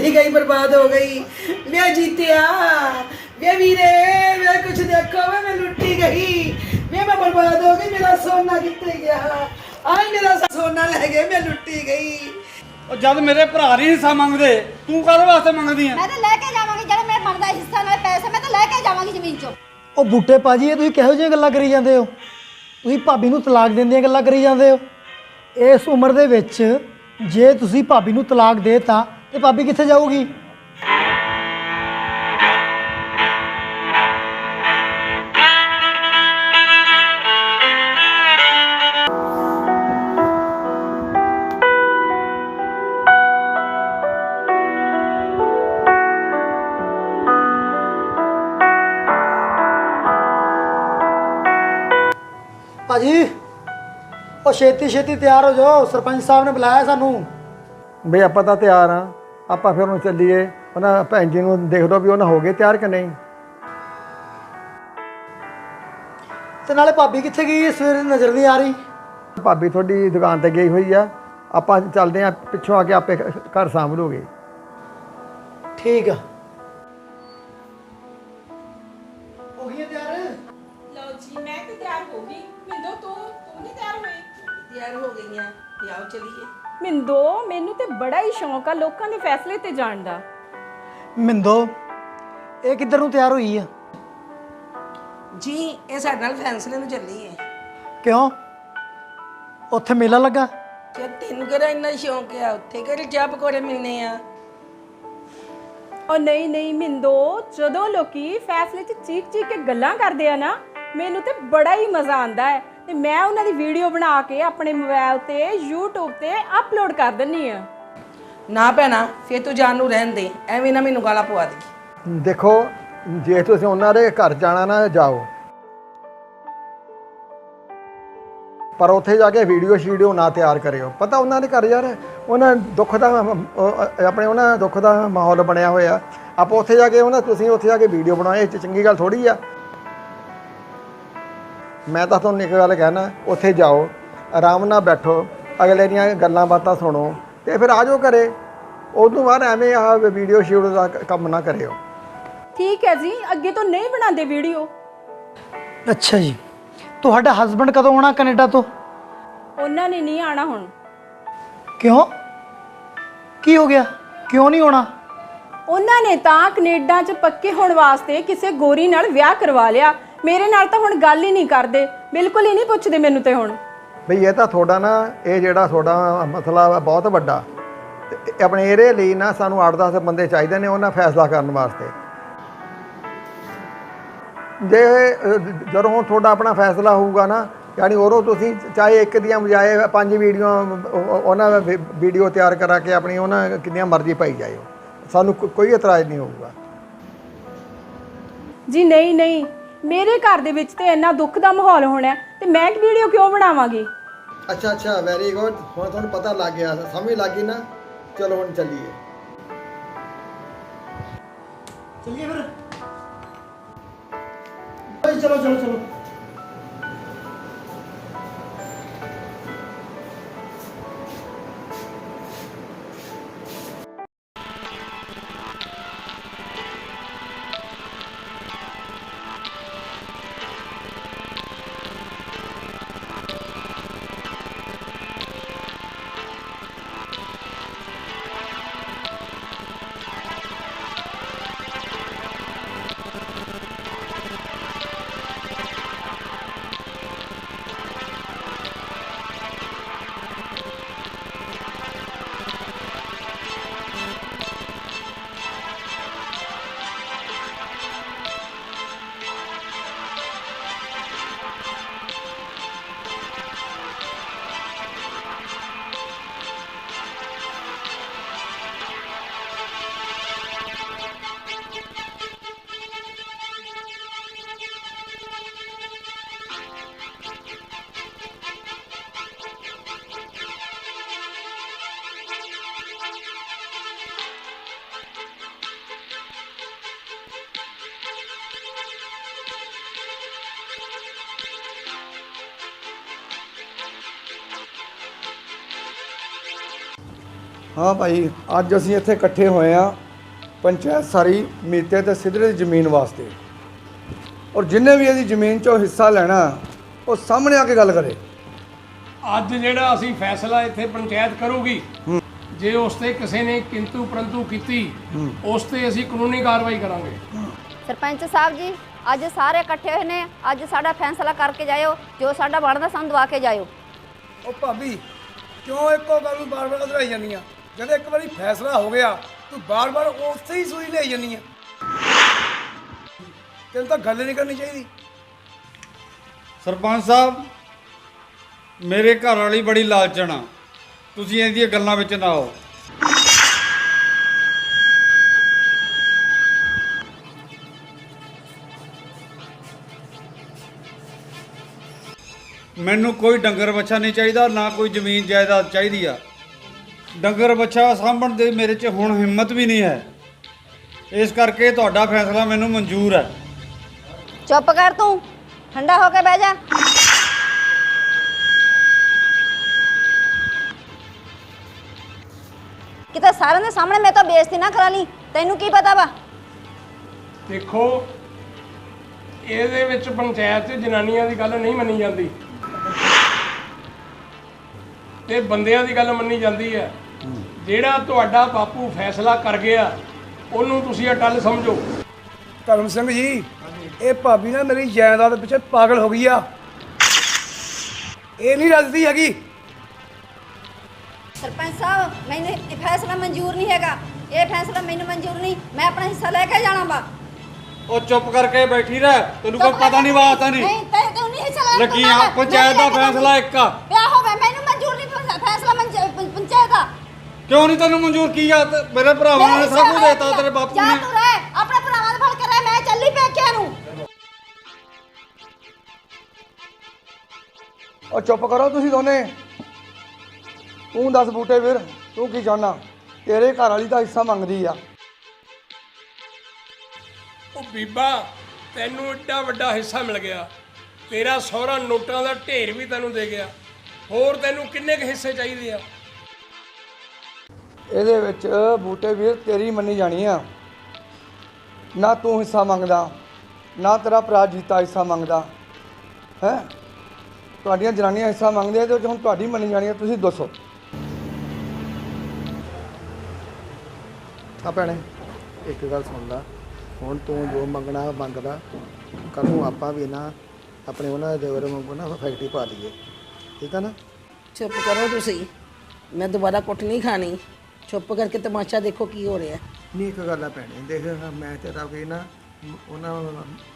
ਲੁੱਟੀ ਗਈ ਬਰਬਾਦ ਹੋ ਗਈ। ਵੇ ਜੀਤਿਆ। ਵੇ ਵੀਰੇ ਵੇ ਕੁਛ ਦੇਖੋ ਵੇ ਮੈਂ ਲੁੱਟੀ ਗਈ। ਵੇ ਮੈਂ ਬਰਬਾਦ ਹੋ ਗਈ ਮੇਰਾ ਸੋਨਾ ਕਿੱਥੇ ਗਿਆ। ਆਏ ਮੇਰਾ ਸੋਨਾ ਲੈ ਗਏ ਮੈਂ ਲੁੱਟੀ ਗਈ। ਉਹ ਜਦ ਮੇਰੇ ਭਰਾ ਨਹੀਂ ਹਿੱਸਾ ਮੰਗਦੇ ਤੂੰ ਕਾਹਦੇ ਵਾਸਤੇ ਮੰਗਦੀ ਆ ਮੈਂ ਤਾਂ ਲੈ ਕੇ ਜਾਵਾਂਗੀ ਜਿਹੜਾ ਮੇਰੇ ਬਣਦਾ ਹਿੱਸਾ ਨਾਲ ਪੈਸੇ ਮੈਂ ਤਾਂ ਲੈ ਕੇ ਜਾਵਾਂਗੀ ਜ਼ਮੀਨ ਚੋਂ। ਉਹ ਬੂਟੇ ਪਾਜੀ ਇਹ ਤੁਸੀਂ ਕਿਹੋ ਜਿਹੀਆਂ ਗੱਲਾਂ ਕਰੀ ਜਾਂਦੇ ਹੋ? ਤੁਸੀਂ ਭਾਬੀ ਨੂੰ ਤਲਾਕ ਦੇਣ ਦੀਆਂ ਗੱਲਾਂ ਕਰੀ ਜਾਂਦੇ ਹੋ? ਇਸ ਉਮਰ ਦੇ ਵਿੱਚ ਜੇ ਤੁਸੀਂ ਭਾਬੀ ਨੂੰ ਤਲਾਕ ਦੇਤਾ ਤੇ ਭਾਬੀ ਕਿੱਥੇ ਜਾਊਗੀ? ਭਾਜੀ, ਉਹ ਛੇਤੀ ਛੇਤੀ ਤਿਆਰ ਹੋ ਜਾਓ। ਸਰਪੰਚ ਸਾਹਿਬ ਨੇ ਬੁਲਾਇਆ ਸਾਨੂੰ। ਬਈ ਆਪਾਂ ਤਾਂ ਤਿਆਰ ਆ। ਆਪਾਂ ਫਿਰ ਹੁਣ ਚੱਲੀਏ ਉਹਨਾਂ ਭੈਣ ਜੀ ਨੂੰ ਦੇਖ ਲਓ ਵੀ ਉਹਨਾਂ ਹੋ ਗਏ ਤਿਆਰ ਕਿ ਨਹੀਂ। ਤੇ ਨਾਲੇ ਭਾਬੀ ਕਿੱਥੇ ਗਈ ਹੈ ਸਵੇਰੇ ਨਜ਼ਰ ਨਹੀਂ ਆ ਰਹੀ? ਭਾਬੀ ਤੁਹਾਡੀ ਦੁਕਾਨ ਤੇ ਗਈ ਹੋਈ ਆ। ਆਪਾਂ ਚੱਲਦੇ ਆ ਪਿੱਛੋਂ ਆ ਕੇ ਆਪੇ ਘਰ ਸਾਂਭ ਲਓਗੇ ਠੀਕ ਆ। ਮਿੰਦੋ ਮੈਨੂੰ ਤੇ ਬੜਾ ਹੀ ਸ਼ੌਂਕ ਆ ਲੋਕਾਂ ਦੇ ਫੈਸਲੇ ਤੇ ਜਾਣ ਦਾ। ਮਿੰਦੋ ਇਹ ਕਿੱਧਰ ਨੂੰ ਤਿਆਰ ਹੋਈ ਆ? ਜੀ ਇਹ ਸਾਡੇ ਨਾਲ ਫੈਸਲੇ ਨੂੰ ਚੱਲੀ ਹੈ ਕਿਉਂ? ਉੱਥੇ ਮੇਲਾ ਲੱਗਾ? ਤੇ ਤੈਨੂੰ ਕਿਹੜਾ ਇੰਨਾ ਸ਼ੌਂਕ ਆ ਉੱਥੇ ਕਿਹੜੇ ਚਾਹ ਪਕੌੜੇ ਮਿਲਨੇ ਆ? ਉਹ ਨਹੀਂ ਨਹੀਂ ਮਿੰਦੋ ਜਦੋਂ ਲੋਕੀ ਫੈਸਲੇ 'ਚ ਚੀਕ ਚੀਕ ਕੇ ਗੱਲਾਂ ਕਰਦੇ ਆ ਨਾ ਮੈਨੂੰ ਤੇ ਬੜਾ ਹੀ ਮਜ਼ਾ ਆਂਦਾ ਹੈ। ਤੇ ਮੈਂ ਉਹਨਾਂ ਦੀ ਵੀਡੀਓ ਬਣਾ ਕੇ ਆਪਣੇ ਮੋਬਾਈਲ ਤੇ YouTube ਤੇ ਅਪਲੋਡ ਕਰ ਦਿੰਨੀ ਆ। ਨਾ ਭੈਣਾ ਫੇਰ ਤੂੰ ਜਾਨ ਨੂੰ ਰਹਿਣ ਦੇ ਐਵੇਂ ਨਾ ਮੈਨੂੰ ਗਾਲਾਂ ਪਵਾ ਦੇ। ਦੇਖੋ ਜੇ ਤੁਸੀਂ ਉਹਨਾਂ ਦੇ ਘਰ ਜਾਣਾ ਨਾ ਜਾਓ। ਪਰ ਉੱਥੇ ਜਾ ਕੇ ਵੀਡੀਓ ਸ਼ੀਡੀਓ ਨਾ ਤਿਆਰ ਕਰਿਓ। ਪਤਾ ਉਹਨਾਂ ਦੇ ਘਰ ਯਾਰ ਉਹਨਾਂ ਦੁੱਖ ਦਾ ਆਪਣੇ ਉਹਨਾਂ ਦੁੱਖ ਦਾ ਮਾਹੌਲ ਬਣਿਆ ਹੋਇਆ। ਆਪਾਂ ਉੱਥੇ ਜਾ ਕੇ ਉਹਨਾਂ ਤੁਸੀਂ ਉੱਥੇ ਜਾ ਕੇ ਵੀਡੀਓ ਬਣਾਏ ਇਹ 'ਚ ਚੰਗੀ ਗੱਲ ਥੋੜੀ ਆ। ਮੈਂ ਤਾਂ ਤੁਹਾਨੂੰ ਇੱਕ ਗੱਲ ਕਹਿਣਾ ਉੱਥੇ ਜਾਓ ਆਰਾਮ ਨਾਲ ਬੈਠੋ ਅਗਲੇ ਦੀਆਂ ਗੱਲਾਂ ਬਾਤਾਂ ਸੁਣੋ ਤੇ ਫਿਰ ਆ ਜਾਓ ਘਰੇ। ਉਦੋਂ ਬਾਅਦ ਐਵੇਂ ਆਹ ਵੀਡੀਓ ਸ਼ੂਟ ਦਾ ਕੰਮ ਨਾ ਕਰਿਓ। ਠੀਕ ਹੈ ਜੀ ਅੱਗੇ ਤੋਂ ਨਹੀਂ ਬਣਾਉਂਦੇ ਵੀਡੀਓ ਅੱਛਾ ਜੀ ਤੁਹਾਡਾ ਹਸਬੰਡ ਕਦੋਂ ਆਉਣਾ ਕੈਨੇਡਾ ਤੋਂ? ਉਹਨਾਂ ਨੇ ਨਹੀਂ ਆਣਾ ਹੁਣ। ਕਿਉਂ? ਕੀ ਹੋ ਗਿਆ? ਕਿਉਂ ਨਹੀਂ ਆਉਣਾ? ਉਹਨਾਂ ਨੇ ਤਾਂ ਕੈਨੇਡਾ 'ਚ ਪੱਕੇ ਹੋਣ ਵਾਸਤੇ ਕਿਸੇ ਗੋਰੀ ਨਾਲ ਵਿਆਹ ਕਰਵਾ ਲਿਆ। ਮੇਰੇ ਨਾਲ ਤਾਂ ਹੁਣ ਗੱਲ ਹੀ ਨਹੀਂ ਕਰਦੇ। ਬਿਲਕੁਲ ਹੀ ਨਹੀਂ ਪੁੱਛਦੇ ਮੈਨੂੰ ਤੇ ਹੁਣ। ਬਈ ਇਹ ਤਾਂ ਤੁਹਾਡਾ ਨਾ ਇਹ ਜਿਹੜਾ ਤੁਹਾਡਾ ਮਸਲਾ ਵਾ ਬਹੁਤ ਵੱਡਾ। ਤੇ ਆਪਣੇ ਇਹਦੇ ਲਈ ਨਾ ਸਾਨੂੰ 8-10 ਬੰਦੇ ਚਾਹੀਦੇ ਨੇ ਉਹਨਾਂ ਫੈਸਲਾ ਕਰਨ ਵਾਸਤੇ। ਜੇ ਜਦੋਂ ਤੁਹਾਡਾ ਆਪਣਾ ਫੈਸਲਾ ਹੋਊਗਾ ਨਾ ਯਾਨੀ ਉਰੋਂ ਤੁਸੀਂ ਚਾਹੇ ਇੱਕ ਦੀਆਂ ਬਜਾਏ ਪੰਜ ਵੀਡੀਓ ਉਹਨਾਂ ਵੀਡੀਓ ਤਿਆਰ ਕਰਾ ਕੇ ਆਪਣੀ ਉਹਨਾਂ ਕਿੰਨੀਆਂ ਮਰਜ਼ੀ ਪਾਈ ਜਾਇਓ। ਸਾਨੂੰ ਕੋਈ ਇਤਰਾਜ਼ ਨਹੀਂ ਹੋਊਗਾ। ਜੀ ਨਹੀਂ ਨਹੀਂ। ਮੇਰੇ ਘਰ ਦੇ ਵਿੱਚ ਤੇ ਇੰਨਾ ਦੁੱਖ ਦਾ ਮਾਹੌਲ ਹੋਣਾ ਹੈ, ਤੇ ਮੈਂ ਇੱਕ ਵੀਡੀਓ ਕਿਉਂ ਬਣਾਵਾਂਗੀ? ਅੱਛਾ ਅੱਛਾ ਵੈਰੀ ਗੁੱਡ ਹੁਣ ਤੁਹਾਨੂੰ ਪਤਾ ਲੱਗ ਗਿਆ ਸਮਝ ਲੱਗ ਗਈ ਨਾ? ਚਲੋ ਹੁਣ ਚੱਲੀਏ। ਚਲਿਏ ਫਿਰ। ਚਲੋ ਚਲੋ ਚਲੋ। ਹਾਂ ਭਾਈ ਅੱਜ ਅਸੀਂ ਇੱਥੇ ਇਕੱਠੇ ਹੋਏ ਆ ਪੰਚਾਇਤ ਸਾਰੀ ਮੀਤੇ ਤੇ ਸਿਧਰੇ ਦੀ ਜ਼ਮੀਨ ਵਾਸਤੇ। ਔਰ ਜਿੰਨੇ ਵੀ ਇਹਦੀ ਜ਼ਮੀਨ 'ਚੋਂ ਹਿੱਸਾ ਲੈਣਾ ਉਹ ਸਾਹਮਣੇ ਆ ਕੇ ਗੱਲ ਕਰੇ। ਅੱਜ ਜਿਹੜਾ ਅਸੀਂ ਫੈਸਲਾ ਇੱਥੇ ਪੰਚਾਇਤ ਕਰੂਗੀ ਜੇ ਉਸ ਤੇ ਕਿਸੇ ਨੇ ਕਿੰਤੂ ਪਰੰਤੂ ਕੀਤੀ ਉਸ ਤੇ ਅਸੀਂ ਕਾਨੂੰਨੀ ਕਾਰਵਾਈ ਕਰਾਂਗੇ। ਸਰਪੰਚ ਸਾਹਿਬ ਜੀ ਅੱਜ ਸਾਰੇ ਇਕੱਠੇ ਹੋਏ ਨੇ ਅੱਜ ਸਾਡਾ ਫੈਸਲਾ ਕਰਕੇ ਜਾਇਓ ਜੋ ਸਾਡਾ ਬਣਦਾ ਸਾਨੂੰ ਦਵਾ ਕੇ ਜਾਇਓ। ਉਹ ਭਾਬੀ ਕਿਉਂ ਇੱਕੋ ਗੱਲ ਨੂੰ ਬਾਰ-ਬਾਰ ਉਧਰਾਈ ਜਾਂਦੀ ਆ ਜਦੋਂ ਇੱਕ ਵਾਰੀ ਫੈਸਲਾ ਹੋ ਗਿਆ, ਤੂੰ ਬਾਰ-ਬਾਰ ਉਸੇ ਹੀ ਸੂਈ ਲਈ ਜਾਂਦੀ ਆ। ਤੈਨੂੰ ਤਾਂ ਗੱਲ ਨਹੀਂ ਕਰਨੀ ਚਾਹੀਦੀ। ਸਰਪੰਚ ਸਾਹਿਬ, ਮੇਰੇ ਘਰ ਵਾਲੀ ਬੜੀ ਲਾਲਚਣ ਆ। ਤੁਸੀਂ ਇਹਦੀਆਂ ਗੱਲਾਂ ਵਿੱਚ ਨਾ ਆਓ। ਮੈਨੂੰ ਕੋਈ ਡੰਗਰ ਬੱਚਾ ਨਹੀਂ ਚਾਹੀਦਾ, ਨਾ ਕੋਈ ਜ਼ਮੀਨ ਜਾਇਦਾਦ ਚਾਹੀਦੀ ਆ। ਡੰਗਰ ਬੱਚਾ ਸਾਂਭਣ ਦੇ ਮੇਰੇ 'ਚ ਹੁਣ ਹਿੰਮਤ ਵੀ ਨਹੀਂ ਹੈ। ਇਸ ਕਰਕੇ ਤੁਹਾਡਾ ਫੈਸਲਾ ਮੈਨੂੰ ਮਨਜ਼ੂਰ ਹੈ। ਚੁੱਪ ਕਰ ਤੂੰ। ਠੰਡਾ ਹੋ ਕੇ ਬਹਿ ਜਾ। ਕਿਤੇ ਸਾਰਿਆਂ ਦੇ ਸਾਹਮਣੇ ਮੈਂ ਤਾਂ ਬੇਇੱਜ਼ਤੀ ਨਾ ਕਰਾ ਲਈ। ਤੈਨੂੰ ਕੀ ਪਤਾ ਵਾ? ਦੇਖੋ ਇਹਦੇ ਵਿੱਚ ਪੰਚਾਇਤ 'ਚ ਜਨਾਨੀਆਂ ਦੀ ਗੱਲ ਨਹੀਂ ਮੰਨੀ ਜਾਂਦੀ। ਤੇ ਬੰਦਿਆਂ ਦੀ ਗੱਲ ਮੰਨੀ ਜਾਂਦੀ ਹੈ। ਜਿਹੜਾ ਤੁਹਾਡਾ ਬਾਪੂ ਫੈਸਲਾ ਕਰ ਗਿਆ ਉਹਨੂੰ ਤੁਸੀਂ ਅਟੱਲ ਸਮਝੋ। ਧਰਮ ਸਿੰਘ ਜੀ ਇਹ ਭਾਬੀ ਨਾ ਮੇਰੀ ਜਾਇਦਾਦ ਪਿੱਛੇ ਪਾਗਲ ਹੋ ਗਈ ਆ। ਇਹ ਨਹੀਂ ਰੱਜਦੀ ਹੈਗੀ। ਸਰਪੰਚ ਸਾਹਿਬ ਮੈਨੂੰ ਇਹ ਫੈਸਲਾ ਮਨਜ਼ੂਰ ਨਹੀਂ ਹੈਗਾ। ਇਹ ਫੈਸਲਾ ਮੈਨੂੰ ਮਨਜ਼ੂਰ ਨਹੀਂ। ਮੈਂ ਆਪਣਾ ਹਿੱਸਾ ਲੈ ਕੇ ਜਾਣਾ ਵਾ। ਉਹ ਚੁੱਪ ਕਰਕੇ ਬੈਠੀ ਰਹਿ। ਤੈਨੂੰ ਕੋਈ ਪਤਾ ਨਹੀਂ ਵਾਸਤਾ ਨਹੀਂ। ਨਹੀਂ ਤੈਨੂੰ ਨਹੀਂ ਹਿੱਸਾ ਲੈਣ ਲੱਗੀ ਆ ਵਾ? ਪੰਚਾਇਤ ਦਾ ਫੈਸਲਾ ਇੱਕ ਆ ਵਿਆਹ ਹੋ ਗਿਆ ਮੈਨੂੰ ਮਨਜ਼ੂਰ ਨਹੀਂ ਫੈਸਲਾ- ਫੈਸਲਾ ਮੰਜ- ਪੰ- ਪੰਚਾਇਤ ਦਾ ਕਿਉਂ ਨਹੀਂ ਤੈਨੂੰ ਮਨਜ਼ੂਰ? ਕੀਤਾ ਤੇ ਮੇਰੇ ਭਰਾਵਾਂ ਨੇ ਸਭ ਕੁਝ ਦਿੱਤਾ ਤੇਰੇ ਬਾਪੂ ਜਾ ਨੇ। ਤੂੰ ਰਹਿ ਆਪਣੇ ਭਰਾਵਾਂ ਦੇ ਫੜ ਕੇ ਰਹਿ ਮੈਂ ਚੱਲੀ ਪੇਕਿਆਂ ਨੂੰ। ਉਹ ਚੁੱਪ ਕਰੋ ਤੁਸੀਂ ਦੋਨੇ। ਤੂੰ ਦੱਸ ਬੂਟੇ ਵੀਰ ਤੂੰ ਕੀ ਚਾਹੁੰਦਾ? ਤੇਰੇ ਘਰ ਵਾਲੀ ਦਾ ਹਿੱਸਾ ਮੰਗਦੀ ਆ। ਉਹ ਬੀਬਾ ਤੈਨੂੰ ਏਡਾ ਵੱਡਾ ਹਿੱਸਾ ਮਿਲ ਗਿਆ। ਤੇਰਾ ਸਹੁਰਾ ਨੋਟਾਂ ਦਾ ਢੇਰ ਵੀ ਤੈਨੂੰ ਦੇ ਗਿਆ। ਹੋਰ ਤੈਨੂੰ ਕਿੰਨੇ ਕੁ ਹਿੱਸੇ ਚਾਹੀਦੇ ਆ? ਇਹਦੇ ਵਿੱਚ ਬੂਟੇ ਵੀਰ ਤੇਰੀ ਮੰਨੀ ਜਾਣੀ ਆ। ਨਾ ਤੂੰ ਹਿੱਸਾ ਮੰਗਦਾ ਨਾ ਤੇਰਾ ਭਰਾ ਜੀਤਾ ਹਿੱਸਾ ਮੰਗਦਾ। ਹੈ? ਤੁਹਾਡੀਆਂ ਜਨਾਨੀਆਂ ਹਿੱਸਾ ਮੰਗਦੇ ਆ ਤੇ ਹੁਣ ਤੁਹਾਡੀ ਮੰਨੀ ਜਾਣੀ ਆ ਤੁਸੀਂ ਦੱਸੋ। ਆ ਭੈਣੇ ਇੱਕ ਗੱਲ ਸੁਣ ਲਾ। ਹੁਣ ਤੂੰ ਜੋ ਮੰਗਣਾ ਮੰਗਦਾ। ਕੱਲ ਨੂੰ ਆਪਾਂ ਵੀ ਨਾ ਆਪਣੇ ਉਹਨਾਂ ਦੇ ਦੇਵਰ ਵਾਂਗੂ ਨਾ ਫੈਕਟਰੀ ਪਾ ਲਈਏ ਠੀਕ ਆ ਨਾ? ਚੁੱਪ ਕਰੋ ਤੁਸੀਂ। ਮੈਂ ਦੁਬਾਰਾ ਕੁੱਟ ਨਹੀਂ ਖਾਣੀ। ਚੁੱਪ ਕਰਕੇ ਤਮਾਸ਼ਾ ਦੇਖੋ ਕੀ ਹੋ ਰਿਹਾ। ਨਹੀਂ ਇੱਕ ਗੱਲ ਆ ਭੈਣੇ ਦੇਖ ਮੈਂ ਤੇ ਤਾਂ ਕੋਈ ਨਾ ਉਹਨਾਂ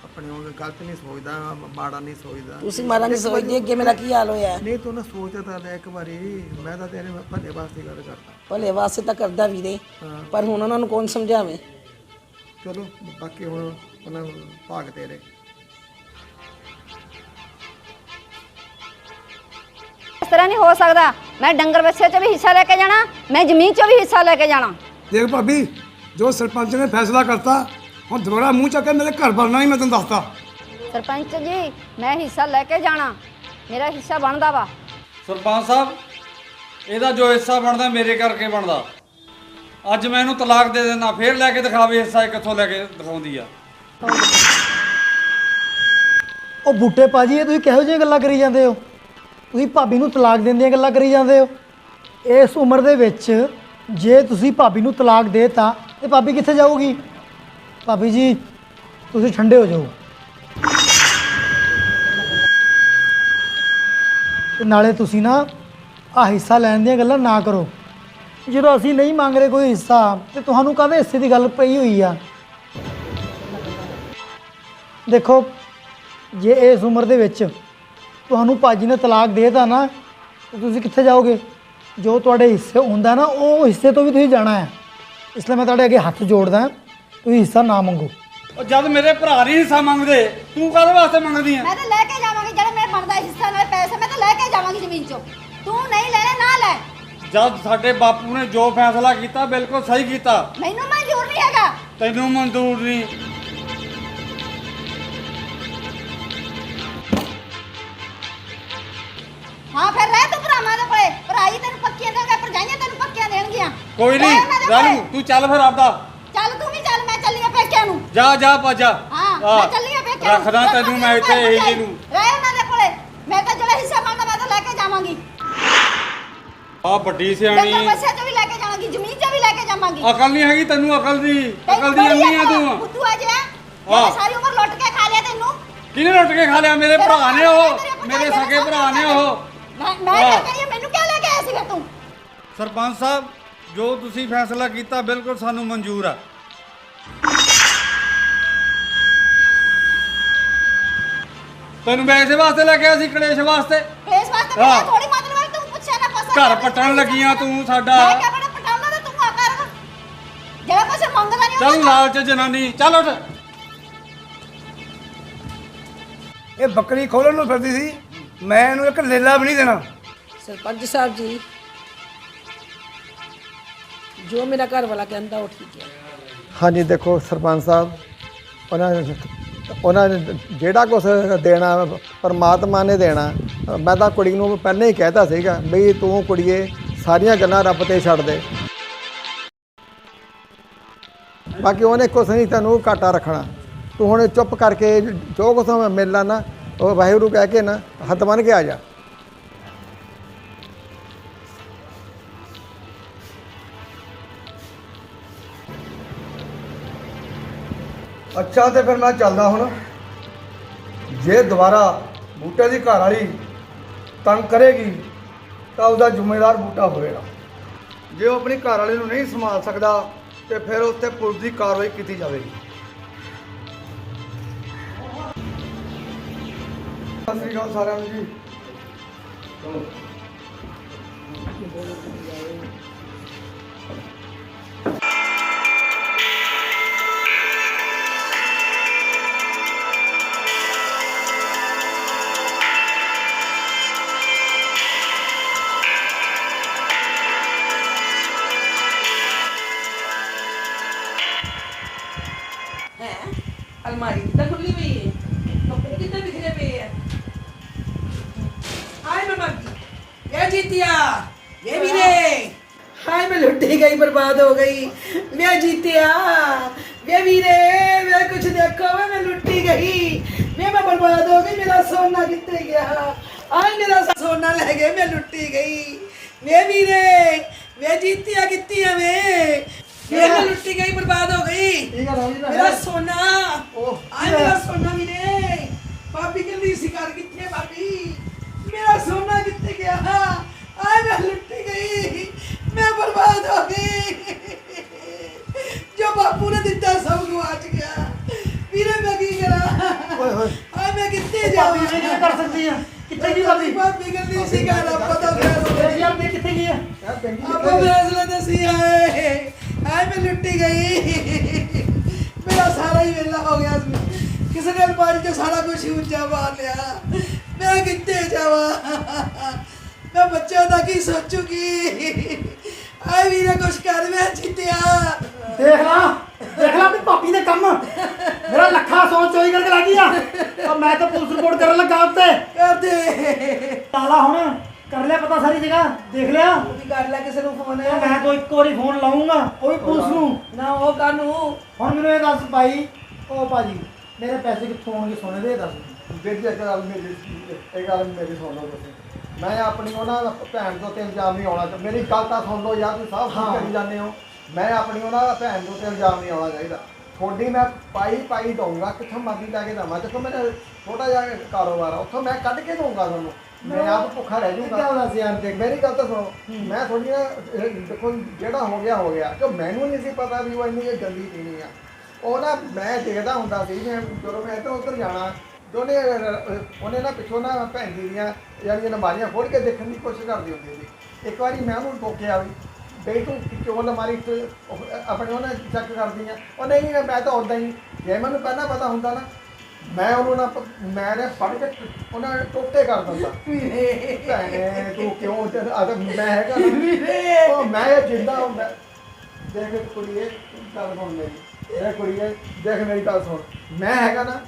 ਆਪਣੇ ਉਹ ਗਲਤ ਨਹੀਂ ਸੋਚਦਾ ਮਾੜਾ ਨਹੀਂ ਸੋਚਦਾ। ਤੁਸੀਂ ਮਾਰਾ ਨਹੀਂ ਸੋਚਦੇ ਅੱਗੇ ਮੇਰਾ ਕੀ ਹਾਲ ਹੋਇਆ? ਨਹੀਂ ਤੂੰ ਨਾ ਸੋਚ ਤਾਂ ਲੈ ਇੱਕ ਵਾਰੀ ਮੈਂ ਤਾਂ ਤੇਰੇ ਭਲੇ ਵਾਸਤੇ ਗੱਲ ਕਰਦਾ। ਭਲੇ ਵਾਸਤੇ ਤਾਂ ਕਰਦਾ ਵੀਰੇ ਪਰ ਹੁਣ ਉਹਨਾਂ ਨੂੰ ਕੌਣ ਸਮਝਾਵੇ? ਚਲੋ ਬਾਕੀ ਹੁਣ ਉਹਨਾਂ ਨੂੰ ਭਾਗ ਤੇਰੇ। ਇਸ ਤਰ੍ਹਾਂ ਨਹੀਂ ਹੋ ਸਕਦਾ। ਮੈਂ ਡੰਗਰ ਬੱਚੇ 'ਚ ਵੀ ਹਿੱਸਾ ਲੈ ਕੇ ਜਾਣਾ ਮੈਂ ਜ਼ਮੀਨ 'ਚ ਵੀ ਹਿੱਸਾ ਲੈ ਕੇ ਜਾਣਾ। ਦੇਖ ਭਾਬੀ ਜੋ ਸਰਪੰਚ ਨੇ ਫੈਸਲਾ ਕਰਤਾ ਹੁਣ ਦੁਬਾਰਾ ਮੂੰਹ ਚੱਕ ਕੇ ਮੇਰੇ ਘਰ ਵੜਨਾ ਹੀ ਮੈਂ ਤੈਨੂੰ ਦੱਸਤਾ। ਸਰਪੰਚ ਜੀ ਮੈਂ ਹਿੱਸਾ ਲੈ ਕੇ ਜਾਣਾ। ਮੇਰਾ ਹਿੱਸਾ ਬਣਦਾ ਵਾ। ਸਰਪੰਚ ਸਾਹਿਬ ਇਹਦਾ ਜੋ ਹਿੱਸਾ ਬਣਦਾ ਮੇਰੇ ਕਰਕੇ ਬਣਦਾ। ਅੱਜ ਮੈਂ ਇਹਨੂੰ ਤਲਾਕ ਦੇ ਦੇਣਾ ਫੇਰ ਲੈ ਕੇ ਦਿਖਾਵੇ ਹਿੱਸਾ ਇਹ ਕਿੱਥੋਂ ਲੈ ਕੇ ਦਿਖਾਉਂਦੀ ਆ। ਉਹ ਬੂਟੇ ਪਾਜੀ ਇਹ ਤੁਸੀਂ ਕਿਹੋ ਜਿਹੀਆਂ ਗੱਲਾਂ ਕਰੀ ਜਾਂਦੇ ਹੋ? ਤੁਸੀਂ ਭਾਬੀ ਨੂੰ ਤਲਾਕ ਦੇਣ ਦੀਆਂ ਗੱਲਾਂ ਕਰੀ ਜਾਂਦੇ ਹੋ? ਇਸ ਉਮਰ ਦੇ ਵਿੱਚ ਜੇ ਤੁਸੀਂ ਭਾਬੀ ਨੂੰ ਤਲਾਕ ਦੇਤਾ ਤੇ ਭਾਬੀ ਕਿੱਥੇ ਜਾਊਗੀ? ਭਾਬੀ ਜੀ, ਤੁਸੀਂ ਠੰਡੇ ਹੋ ਜਾਓ। ਤੇ ਨਾਲੇ ਤੁਸੀਂ ਨਾ ਆ ਹਿੱਸਾ ਲੈਣ ਦੀਆਂ ਗੱਲਾਂ ਨਾ ਕਰੋ। ਜਦੋਂ ਅਸੀਂ ਨਹੀਂ ਮੰਗ ਰਹੇ ਕੋਈ ਹਿੱਸਾ, ਤੇ ਤੁਹਾਨੂੰ ਕਾਹਦੇ ਹਿੱਸੇ ਦੀ ਗੱਲ ਪਈ ਹੋਈ ਆ? ਦੇਖੋ, ਜੇ ਇਸ ਉਮਰ ਦੇ ਵਿੱਚ ਤੁਹਾਨੂੰ ਭਾਜੀ ਨੇ ਤਲਾਕ ਦੇਤਾ ਨਾ ਤੇ ਤੁਸੀਂ ਕਿੱਥੇ ਜਾਓਗੇ? ਜੋ ਤੁਹਾਡੇ ਹਿੱਸੇ ਹੁੰਦਾ ਨਾ ਉਹ ਹਿੱਸੇ ਤੋਂ ਵੀ ਤੁਸੀਂ ਜਾਣਾ ਹੈ। ਇਸ ਲਈ ਮੈਂ ਤੁਹਾਡੇ ਅੱਗੇ ਹੱਥ ਜੋੜਦਾ ਤੁਸੀਂ ਹਿੱਸਾ ਨਾ ਮੰਗੋ। ਉਹ ਜਦ ਮੇਰੇ ਭਰਾ ਨਹੀਂ ਹਿੱਸਾ ਮੰਗਦੇ ਤੂੰ ਕਾਹਦੇ ਵਾਸਤੇ ਮੰਗਦੀ ਆ ਮੈਂ ਤਾਂ ਲੈ ਕੇ ਜਾਵਾਂਗੀ ਜਿਹੜਾ ਮੇਰੇ ਬਣਦਾ ਹਿੱਸਾ ਨਾਲ ਪੈਸੇ ਮੈਂ ਤਾਂ ਲੈ ਕੇ ਜਾਵਾਂਗੀ ਜ਼ਮੀਨ 'ਚੋਂ। ਤੂੰ ਨਹੀਂ ਲੈਣਾ ਨਾ ਲੈ। ਜਦ ਸਾਡੇ ਬਾਪੂ ਨੇ ਜੋ ਫੈਸਲਾ ਕੀਤਾ ਬਿਲਕੁਲ ਸਹੀ ਕੀਤਾ। ਮੈਨੂੰ ਮਨਜ਼ੂਰ ਨਹੀਂ ਹੈਗਾ। ਤੈਨੂੰ ਮਨਜ਼ੂਰ ਨਹੀਂ। ਕੋਈ ਨਹੀਂ ਰਾਣੂ ਤੂੰ ਚੱਲ ਫਿਰ ਆਪਦਾ। ਚੱਲ ਤੂੰ ਵੀ ਚੱਲ ਮੈਂ ਚੱਲੀ ਆ ਪੇਕਿਆਂ ਨੂੰ। ਜਾ ਜਾ ਭੱਜਾ। ਹਾਂ ਮੈਂ ਚੱਲੀ ਆ ਪੇਕਿਆਂ ਨੂੰ। ਰੱਖਦਾ ਤੈਨੂੰ ਮੈਂ ਇੱਥੇ ਇਹ ਜੀ ਨੂੰ। ਰਹਿ ਉਹਨਾਂ ਦੇ ਕੋਲੇ। ਮੈਂ ਤਾਂ ਜਿਹੜਾ ਹਿੱਸਾ ਬਣਦਾ ਮੈਂ ਤਾਂ ਲੈ ਕੇ ਜਾਵਾਂਗੀ। ਆ ਵੱਡੀ ਸਿਆਣੀ। ਬੱਸੇ ਚ ਵੀ ਲੈ ਕੇ ਜਾਵਾਂਗੀ ਜ਼ਮੀਨ ਚ ਵੀ ਲੈ ਕੇ ਜਾਵਾਂਗੀ। ਅਕਲ ਨਹੀਂ ਹੈਗੀ ਤੈਨੂੰ ਅਕਲ ਦੀ। ਅਕਲ ਦੀ ਅੰਨੀ ਆ ਤੂੰ। ਬੁੱਧੂ ਆ ਹਾਂ। ਜਿਹਨੇ ਸਾਰੀ ਉਮਰ ਲੁੱਟ ਕੇ ਖਾ ਲਿਆ ਤੈਨੂੰ। ਕਿਹਨੇ ਲੁੱਟ ਕੇ ਖਾ ਲਿਆ? ਮੇਰੇ ਭਰਾ ਨੇ ਉਹ। ਮੇਰੇ ਸਕੇ ਭਰਾ ਨੇ ਉਹ। ਮੈਂ ਮੈਂ ਕਰੀਏ? ਮੈਨੂੰ ਕਿਆ ਲੈ ਕੇ ਆਇਆ ਸੀ ਤੂੰ? ਸਰਪੰਚ ਸਾਹਿਬ ਜੋ ਤੁਸੀਂ ਫੈਸਲਾ ਕੀਤਾ ਬਿਲਕੁਲ ਸਾਨੂੰ ਮਨਜ਼ੂਰ ਆ। ਤੈਨੂੰ ਮੈਂ ਇਸੇ ਵਾਸਤੇ ਲੈ ਕੇ ਆਇਆ ਸੀ ਕਲੇਸ਼ ਵਾਸਤੇ? ਇਸ ਵਾਸਤੇ ਹਾਂ। ਮੈਂ ਥੋੜੀ ਮਤਲਬ ਹੈ ਤੂੰ ਪੁੱਛਿਆ ਨਾ ਪਸਾ ਘਰ ਪੱਟਣ ਲੱਗੀਆਂ ਤੂੰ ਸਾਡਾ। ਮੈਂ ਕਿਆ ਬੜਾ ਪਟਾਉਣਾ ਤੇ ਤੂੰ ਆ ਕਰ। ਜਿਹੜਾ ਕੁਛ ਮੰਗਦਾ ਨਹੀਂ ਚੱਲ ਲਾਲਚ ਜਨਾਨੀ ਚੱਲ ਉੱਠ। ਇਹ ਬੱਕਰੀ ਖੋਲਣ ਨੂੰ ਫਿਰਦੀ ਸੀ। ਮੈਂ ਇਹਨੂੰ ਇੱਕ ਲੇਲਾ ਵੀ ਨਹੀਂ ਦੇਣਾ। ਸਰਪੰਚ ਸਾਹਿਬ ਜੀ ਜੋ ਮੇਰਾ ਘਰ ਵਾਲਾ ਕਹਿੰਦਾ ਉਹ ਠੀਕ ਹੈ। ਹਾਂਜੀ, ਦੇਖੋ ਸਰਪੰਚ ਸਾਹਿਬ, ਉਹਨਾਂ ਨੇ ਉਹਨਾਂ ਨੇ ਜਿਹੜਾ ਕੁਝ ਦੇਣਾ, ਪਰਮਾਤਮਾ ਨੇ ਦੇਣਾ, ਮੈਂ ਤਾਂ ਕੁੜੀ ਨੂੰ ਪਹਿਲਾਂ ਹੀ ਕਹਿਤਾ ਸੀਗਾ ਬਈ ਤੂੰ ਕੁੜੀਏ, ਸਾਰੀਆਂ ਗੱਲਾਂ ਰੱਬ ਤੇ ਛੱਡ ਦੇ। ਬਾਕੀ ਉਹਨੇ ਕੁਛ ਨਹੀਂ ਤੈਨੂੰ ਘਾਟਾ ਰੱਖਣਾ। ਤੂੰ ਹੁਣ ਚੁੱਪ ਕਰਕੇ ਜੋ ਕੁਛ ਮਿਲਣਾ ਨਾ, ਉਹ ਵਾਹਿਗੁਰੂ ਕਹਿ ਕੇ ਨਾ, ਹੱਥ ਬੰਨ ਕੇ ਆ ਜਾ। ਅੱਛਾ ਤੇ ਫਿਰ ਮੈਂ ਚੱਲਦਾ ਹੁਣ। ਜੇ ਦੁਬਾਰਾ ਬੂਟੇ ਦੀ ਘਰ ਵਾਲੀ ਤੰਗ ਕਰੇਗੀ, ਤਾਂ ਉਹਦਾ ਜ਼ਿੰਮੇਵਾਰ ਬੂਟਾ ਹੋਵੇਗਾ। ਜੇ ਉਹ ਆਪਣੀ ਘਰ ਵਾਲੀ ਨੂੰ ਨਹੀਂ ਸੰਭਾਲ ਸਕਦਾ, ਤੇ ਫਿਰ ਉੱਤੇ ਪੁਲਿਸ ਦੀ ਕਾਰਵਾਈ ਕੀਤੀ ਜਾਵੇਗੀ। ਸਤਿ ਸ਼੍ਰੀ ਅਕਾਲ ਸਾਰਿਆਂ ਨੂੰ ਜੀ। ਗਈ ਇਹ ਜੀਤਿਆ ਇਹ ਵੀਰੇ ਹਾਏ ਮੈਂ ਲੁੱਟੀ ਗਈ ਬਰਬਾਦ ਹੋ ਗਈ ਮੈਂ ਜੀਤਿਆ ਵੇ ਵੀਰੇ ਵੇ ਕੁਛ ਦੇਖੋ ਵੇ ਮੈਂ ਲੁੱਟੀ ਗਈ ਵੇ ਮੈਂ ਬਰਬਾਦ ਹੋ ਗਈ ਮੇਰਾ ਸੋਨਾ ਕਿੱਥੇ ਗਿਆ ਆਏ ਮੇਰਾ ਸੋਨਾ ਲੈ ਗਏ ਮੈਂ ਲੁੱਟੀ ਗਈ ਵੇ ਵੀਰੇ ਵੇ ਜੀਤਿਆ ਕਿੱਤੀ ਆ ਵੇ ਵੇ ਮੈਂ ਲੁੱਟੀ ਗਈ ਬਰਬਾਦ ਹੋ ਗਈ ਮੇਰਾ ਸੋਨਾ ਆਏ ਮੇਰਾ ਸੋਨਾ ਵੀਰੇ ਭਾਬੀ ਕਹਿੰਦੀ ਸੀ ਘਰ ਕਿੱਥੇ ਭਾਬੀ ਮੇਰਾ ਸੋਨਾ ਕਿੱਥੇ ਗਿਆ ਆਏ ਮੈਂ ਲੁੱਟੀ ਗਈ ਮੈਂ ਬਰਬਾਦ ਹੋ ਗਈ ਜੋ ਬਾਪੂ ਨੇ ਦਿੱਤਾ ਸਭ ਗਵਾਚ ਗਿਆ ਵੀਰੇ ਮੈਂ ਕੀ ਕਰਾਂ ਓਏ ਹੋਏ ਆਏ ਮੈਂ ਕਿੱਥੇ ਜਾਵਾਂ ਭਾਬੀ ਨੇ ਕਰ ਸਕਦੀ ਆ ਕਿੱਥੇ ਗਈ ਭਾਬੀ ਭਾਬੀ ਕਹਿੰਦੀ ਸੀ ਘਰ ਆਪਾਂ ਤਾਂ ਫੈਸਲਾ ਯਾਰ ਮੈਂ ਕਿੱਥੇ ਗਈ ਆ ਆਪਾਂ ਫੈਸਲਾ ਦੱਸੀ ਆਏ ਆਏ ਮੈਂ ਲੁੱਟੀ ਗਈ ਮੇਰਾ ਸਾਰਾ ਹੀ ਵੇਲਾ ਹੋ ਗਿਆ ਸੀ ਕਿਸੇ ਨੇ ਅਲਮਾਰੀ ਤੋਂ ਸਾਰਾ ਕੁਝ ਹੀ ਉੱਚਾ ਮਾਰ ਲਿਆ ਮੈਂ ਕਿੱਥੇ ਜਾਵਾਂ ਮੈਂ ਬੱਚਿਆਂ ਦਾ ਕੀ ਸੋਚੂਗੀ? ਆਏ ਵੀਰੇ ਕੁਛ ਕਰ ਮੈਂ ਜਿੱਤਿਆ ਦੇਖ ਲਾ ਦੇਖ ਲਾ ਵੀ ਭਾਬੀ ਦੇ ਕੰਮ। ਮੇਰਾ ਲੱਖਾਂ ਸੋਚ ਚੋਰੀ ਕਰਕੇ ਲੱਗੀ ਆ ਤਾਂ ਮੈਂ ਤਾਂ ਪੁਲਿਸ ਰਿਪੋਰਟ ਕਰਨ ਲੱਗਾ ਉੱਤੇ। ਕਰਦੇ। ਤਾਲਾ ਹੁਣ ਕਰ ਲਿਆ ਪਤਾ ਸਾਰੀ ਜਗ੍ਹਾ ਦੇਖ ਲਿਆ। ਤੁਸੀਂ ਕਰ ਲੈ ਕਿਸੇ ਨੂੰ ਫੋਨ। ਤੇ ਮੈਂ ਕੋਈ ਇੱਕ ਵਾਰੀ ਫੋਨ ਲਾਉਂਗਾ ਉਹ ਵੀ ਪੁਲਿਸ ਨੂੰ। ਨਾ ਉਹ ਕਾਨੂੰ ਹੁਣ ਮੈਨੂੰ ਇਹ ਦੱਸ ਭਾਈ ਉਹ ਭਾਜੀ ਮੇਰੇ ਪੈਸੇ ਕਿੱਥੋਂ ਆਉਣਗੇ ਸੋਨੇ ਦੇ ਇਹ ਦੱਸ। ਜੀ ਇੱਕ ਗੱਲ ਮੇਰੀ ਇਹ ਗੱਲ ਮੇਰੀ ਸੁਣ ਲਓ ਤੁਸੀਂ। ਮੈਂ ਆਪਣੀ ਉਹਨਾਂ ਦਾ ਭੈਣ ਤੋਂ ਤੇ ਇਲਜ਼ਾਮ ਨਹੀਂ ਆਉਣਾ ਚਾਹੁੰਦਾ ਮੇਰੀ ਗੱਲ ਤਾਂ ਸੁਣ ਲਓ ਯਾਰ ਤੁਸੀਂ ਸਭ ਕੁਝ ਕਰੀ ਜਾਂਦੇ ਹੋ। ਮੈਂ ਆਪਣੀ ਉਹਨਾਂ ਦਾ ਭੈਣ ਤੋਂ ਤੇ ਇਲਜ਼ਾਮ ਨਹੀਂ ਆਉਣਾ ਚਾਹੀਦਾ। ਤੁਹਾਡੀ ਮੈਂ ਪਾਈ ਪਾਈ ਦਊਂਗਾ ਕਿੱਥੋਂ ਮਰਜ਼ੀ ਲੈ ਕੇ ਦਵਾਂ ਦੇਖੋ ਮੇਰਾ ਛੋਟਾ ਜਿਹਾ ਕਾਰੋਬਾਰ ਆ ਉੱਥੋਂ ਮੈਂ ਕੱਢ ਕੇ ਦਊਂਗਾ ਤੁਹਾਨੂੰ। ਮੈਂ ਆਪ ਭੁੱਖਾ ਰਹਿ ਜਾਊਂਗਾ। ਕਿਆ ਦੱਸ ਯਾਰ ਦੇਖ ਮੇਰੀ ਗੱਲ ਤਾਂ ਸੁਣੋ ਮੈਂ ਥੋੜੀ ਨਾ ਦੇਖੋ ਜਿਹੜਾ ਹੋ ਗਿਆ ਹੋ ਗਿਆ। ਜੋ ਮੈਨੂੰ ਨਹੀਂ ਸੀ ਪਤਾ ਵੀ ਉਹ ਇੰਨੀ ਗੰਦੀ ਪੀਣੀ ਆ। ਉਹ ਨਾ ਮੈਂ ਦੇਖਦਾ ਹੁੰਦਾ ਸੀ ਮੈਂ ਜਦੋਂ ਮੈਂ ਇੱਧਰ ਉੱਧਰ ਜਾਣਾ ਤੇ ਉਹਨੇ ਉਹਨੇ ਨਾ ਪਿੱਛੋਂ ਨਾ ਭੈਣ ਜੀ ਦੀਆਂ ਯਾਨੀ ਨਮਾਰੀਆਂ ਖੋਲ ਕੇ ਦੇਖਣ ਦੀ ਕੋਸ਼ਿਸ਼ ਕਰਦੀ ਹੁੰਦੀ ਸੀ। ਇੱਕ ਵਾਰੀ ਮੈਂ ਉਹਨੂੰ ਟੋਕਿਆ ਵੀ ਬਈ ਤੂੰ ਕਿਉਂ ਅਲਮਾਰੀ ਤੇ ਉਹ ਆਪਣੇ ਉਹਨੇ ਚੈੱਕ ਕਰਦੀ ਆ। ਉਹ ਨਹੀਂ ਨਹੀਂ, ਮੈਂ ਤਾਂ ਉਦਾਂ ਹੀ ਜੇ ਮੈਨੂੰ ਪਹਿਲਾਂ ਪਤਾ ਹੁੰਦਾ ਨਾ ਮੈਂ ਉਹਨੂੰ ਨਾ ਮੈਂ ਨੇ ਫੜ ਕੇ ਉਹਨਾਂ ਨੇ ਟੋਟੇ ਕਰ ਦਿੰਦਾ। ਭੈਣੇ ਤੂੰ ਕਿਉਂ ਤੇ ਮੈਂ ਹੈਗਾ ਨਾ। ਉਹ ਮੈਂ ਇਹ ਜਿੰਦਾ ਹੁੰਦਾ ਦੇਖ ਕੁੜੀਏ ਗੱਲ ਸੁਣ ਮੇਰੀ। ਇਹ ਕੁੜੀਏ ਦੇਖ ਮੇਰੀ ਗੱਲ ਸੁਣ। ਮੈਂ ਹੈਗਾ ਨਾ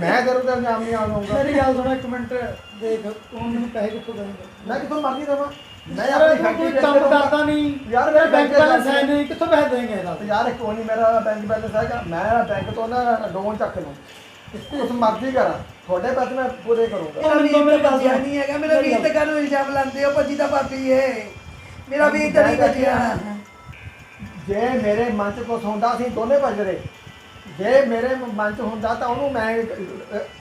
ਮੈਂ ਤੇ ਇਲਜ਼ਾਮ ਨਹੀਂ ਆਉਂਗਾ। ਮੇਰੀ ਗੱਲ ਸੁਣੋ ਇੱਕ ਮਿੰਟ ਦੇਖ ਤੂੰ ਮੈਨੂੰ ਪੈਸੇ ਕਿੱਥੋਂ ਦੇਂਗਾ ਮੈਂ ਕਿਥੋਂ ਮਰਜ਼ੀ ਦੇਵਾਂ? ਮੈਂ ਆਪਣੀ ਫੈਕਟਰੀ ਕੋਈ ਕੰਮ ਕਰਦਾ ਨਹੀਂ। ਯਾਰ ਤੇਰਾ ਮੈਂ ਬੈਂਕ ਬੈਲੈਂਸ ਹੈ ਨਹੀਂ ਕਿੱਥੋਂ ਪੈਸੇ ਦੇਂਗੇ ਇਹਦਾ? ਤੇ ਯਾਰ ਕੋਈ ਨਹੀਂ ਮੇਰਾ ਬੈਂਕ ਬੈਲੈਂਸ ਹੈਗਾ। ਮੈਂ ਬੈਂਕ ਤੋਂ ਨਾ ਲੋਨ ਚੱਕ ਲੂੰ ਉਸ ਮਰਜ਼ੀ ਕਰਾਂ। ਤੁਹਾਡੇ ਪੈਸੇ ਮੈਂ ਪੂਰੇ ਕਰੂੰਗਾ। ਮੇਰਾ ਵੀਰ ਤਾਂ ਭੱਜਿਆ ਨਹੀਂ ਹੈਗਾ ਮੇਰਾ ਵੀਰ ਤਾਂ ਕਾਹਨੂੰ ਇਲਜ਼ਾਮ ਲਾਉਂਦੇ ਹੋ ਭੱਜੀ ਤਾਂ ਭਾਬੀ ਏ ਮੇਰਾ ਵੀਰ ਤਾਂ ਨਹੀਂ ਭੱਜਿਆ ਜੇ ਮੇਰੇ ਮਨ ਚ ਕੁਛ ਹੁੰਦਾ ਸੀ ਦੋਨੇ ਭੱਜ ਰਹੇ। ਜੇ ਮੇਰੇ ਮਨ ਚ ਹੁੰਦਾ ਤਾਂ ਉਹਨੂੰ ਮੈਂ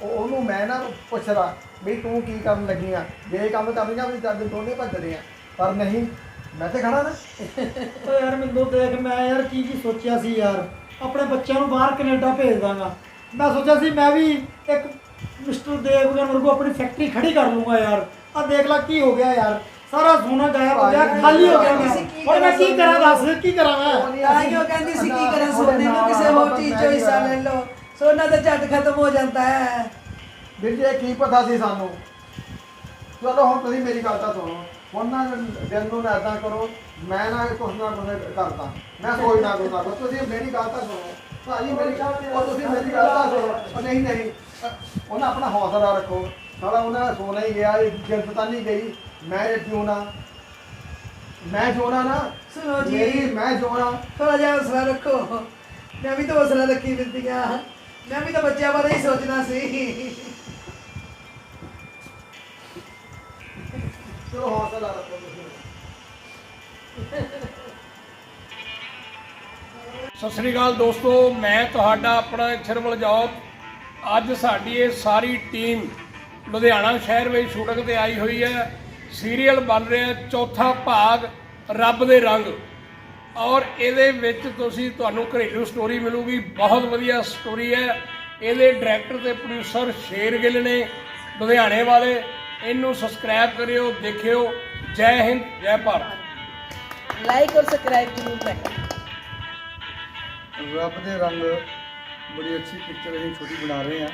ਉਹਨੂੰ ਮੈਂ ਨਾ ਪੁੱਛਦਾ ਵੀ ਤੂੰ ਕੀ ਕਰਨ ਲੱਗੀ ਆ? ਜੇ ਇਹ ਕੰਮ ਕਰਨੀਆਂ ਵੀ ਚੱਲ ਦੋਨੇ ਭੱਜਦੇ ਆ। ਪਰ ਨਹੀਂ ਮੈਂ ਤੇ ਖੜਾ ਨਾ। ਓ ਯਾਰ ਮੈਨੂੰ ਦੇਖ ਮੈਂ ਯਾਰ ਕੀ ਕੀ ਸੋਚਿਆ ਸੀ ਯਾਰ। ਆਪਣੇ ਬੱਚਿਆਂ ਨੂੰ ਬਾਹਰ ਕੈਨੇਡਾ ਭੇਜ ਦਾਂਗਾ। ਮੈਂ ਸੋਚਿਆ ਸੀ ਮੈਂ ਵੀ ਇੱਕ ਮਿਸਟਰ ਦੇਵਗਨ ਵਰਗੂ ਆਪਣੀ ਫੈਕਟਰੀ ਖੜੀ ਕਰ ਲੂੰਗਾ ਯਾਰ। ਆ ਦੇਖ ਲੈ ਕੀ ਹੋ ਗਿਆ ਯਾਰ। ਸਾਰਾ ਸੋਨਾ ਗਾਇਬ ਹੋ ਗਿਆ ਖਾਲੀ ਹੋ ਗਿਆ ਮੈਂ। ਹੁਣ ਮੈਂ ਕੀ ਕਰਾਂ ਦੱਸ ਕੀ ਕਰਾਂ ਮੈਂ? ਤਾਂ ਹੀ ਉਹ ਕਹਿੰਦੀ ਸੀ ਕੀ ਕਰਾਂ ਸੋਨੇ ਨੂੰ? ਚੀਜ਼ ਚੋਂ ਹਿੱਸਾ ਲੈ ਲਓ। ਸੋਨਾ ਤਾਂ ਝੱਟ ਖਤਮ ਹੋ ਜਾਂਦਾ ਹੈ। ਵੀਰ ਜੀ ਇਹ ਕੀ ਪਤਾ ਸੀ ਸਾਨੂੰ? ਚਲੋ ਹੁਣ ਤੁਸੀਂ ਮੇਰੀ ਗੱਲ ਤਾਂ ਸੁਣੋ। ਹੁਣ ਨਾ ਦਿਲ ਨੂੰ ਨਾ ਏਦਾਂ ਕਰੋ। ਮੈਂ ਨਾ ਕੁਛ ਨਾ ਕੁਛ ਕਰਦਾ। ਮੈਂ ਸੋਚ ਨਾ ਕੁਛ ਨਾ ਕੁਛ। ਤੁਸੀਂ ਮੇਰੀ ਗੱਲ ਤਾਂ ਸੁਣੋ। ਭਾਜੀ ਮੇਰੀ ਗੱਲ ਉਹ ਤੁਸੀਂ ਮੇਰੀ ਗੱਲ ਤਾਂ ਸੁਣੋ। ਉਹ ਨਹੀਂ ਨਹੀਂ। ਉਹਨਾਂ ਆਪਣਾ ਹੌਸਲਾ ਰੱਖੋ। ਸਾਲਾ ਉਹਨਾਂ ਸੋਨਾ ਹੀ ਗਿਆ ਇਹ ਜਿੰਦ ਤਾਂ ਨਹੀਂ ਗਈ। ਮੈਂ ਇਹ ਜਿਉਣਾ ਮੈਂ ਜਿਉਣਾ ਨਾ ਸੁਣੋ ਜੀ। ਮੇਰੀ ਮੈਂ ਜਿਉਣਾ ਥੋੜਾ ਜਿਹਾ ਹੌਸਲਾ ਰੱਖੋ। ਮੈਂ ਵੀ ਤਾਂ ਹੌਸਲਾ ਰੱਖੀ ਫਿਰਦੀ ਆ ਮੈਂ ਵੀ ਤਾਂ ਬੱਚਿਆਂ ਬਾਰੇ ਹੀ ਸੋਚਣਾ ਸੀ। ਚਲੋ ਹੌਸਲਾ ਰੱਖੋ ਸਤਿ ਸ੍ਰੀ ਅਕਾਲ ਦੋਸਤੋ ਮੈਂ ਤੁਹਾਡਾ ਆਪਣਾ ਛਰਵਲ ਜੌਬ ਅੱਜ ਸਾਡੀ ਇਹ ਸਾਰੀ ਟੀਮ ਲੁਧਿਆਣਾ ਸ਼ਹਿਰ ਵਿੱਚ ਸ਼ੂਟਿੰਗ ਤੇ ਆਈ ਹੋਈ ਹੈ। ਸੀਰੀਅਲ ਬਣ ਰਿਹਾ ਚੌਥਾ ਭਾਗ ਰੱਬ ਦੇ ਰੰਗ। ਔਰ ਇਹਦੇ ਵਿੱਚ ਤੁਸੀਂ ਤੁਹਾਨੂੰ ਘਰੇਲੂ ਸਟੋਰੀ ਮਿਲੂਗੀ ਬਹੁਤ ਵਧੀਆ ਸਟੋਰੀ ਹੈ। ਇਹਦੇ ਡਾਇਰੈਕਟਰ ਤੇ ਪ੍ਰੋਡਿਊਸਰ ਸ਼ੇਰ ਗਿੱਲ ਨੇ ਲੁਧਿਆਣੇ ਵਾਲੇ। ਇਹਨੂੰ ਸਬਸਕ੍ਰਾਈਬ ਕਰਿਓ ਦੇਖਿਓ। ਜੈ ਹਿੰਦ ਜੈ ਭਾਰਤ। ਲਾਈਕ ਔਰ ਸਬਸਕ੍ਰਾਈਬ ਜ਼ਰੂਰ ਕरें ਰੱਬ ਦੇ ਰੰਗ ਬੜੀ ਅੱਛੀ ਪਿਕਚਰ ਅਸੀਂ ਛੋਟੀ ਬਣਾ ਰਹੇ ਹਾਂ।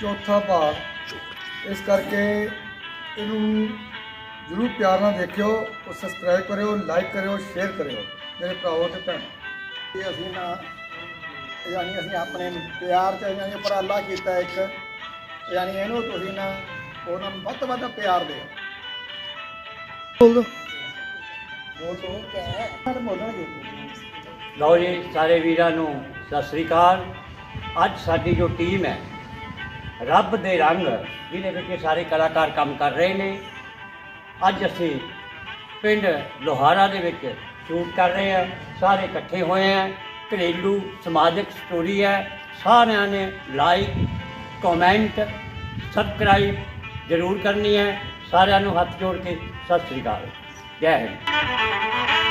ਚੌਥਾ ਭਾਗ। ਇਸ ਕਰਕੇ ਇਹਨੂੰ ਜਰੂਰ ਪਿਆਰ ਨਾਲ ਦੇਖਿਓ ਔਰ ਸਬਸਕ੍ਰਾਈਬ ਕਰਿਓ ਲਾਈਕ ਕਰਿਓ ਸ਼ੇਅਰ ਕਰਿਓ ਮੇਰੇ ਭਰਾਵੋ ਤੇ ਭੈਣ। ਇਹ ਅਸੀਂ ਨਾ ਯਾਨੀ ਅਸੀਂ ਆਪਣੇ ਪਿਆਰ ਚ ਯਾਨੀ ਉਪਰਾਲਾ ਕੀਤਾ ਇੱਕ ਯਾਨੀ ਇਹਨੂੰ ਤੁਸੀਂ ਨਾ ਉਹਨਾਂ ਨੂੰ ਵੱਧ ਤੋਂ ਵੱਧ ਪਿਆਰ ਦਿਓ। ਬੋਲੋ। ਬੋਲੋ ਕਿਆ ਬੋਲਣਗੇ ਲਓ ਜੀ ਸਾਰੇ ਵੀਰਾਂ ਨੂੰ ਸਤਿ ਸ੍ਰੀ ਅਕਾਲ। ਅੱਜ ਸਾਡੀ ਜੋ ਟੀਮ ਹੈ ਰੱਬ ਦੇ ਰੰਗ ਜਿਹਦੇ ਵਿੱਚ ਸਾਰੇ ਕਲਾਕਾਰ ਕੰਮ ਕਰ ਰਹੇ ਨੇ ਅੱਜ ਅਸੀਂ ਪਿੰਡ ਲੋਹਾਰਾ ਦੇ ਵਿੱਚ ਸ਼ੂਟ ਕਰ ਰਹੇ ਹਾਂ। ਸਾਰੇ ਇਕੱਠੇ ਹੋਏ ਹਾਂ। ਘਰੇਲੂ ਸਮਾਜਿਕ ਸਟੋਰੀ ਹੈ। ਸਾਰਿਆਂ ਨੇ ਲਾਈਕ ਕਮੈਂਟ ਸਬਸਕ੍ਰਾਈਬ ਜ਼ਰੂਰ ਕਰਨੀ ਹੈ। ਸਾਰਿਆਂ ਨੂੰ ਹੱਥ ਜੋੜ ਕੇ ਸਤਿ ਸ੍ਰੀ ਅਕਾਲ। ਜੈ ਹਿੰਦ।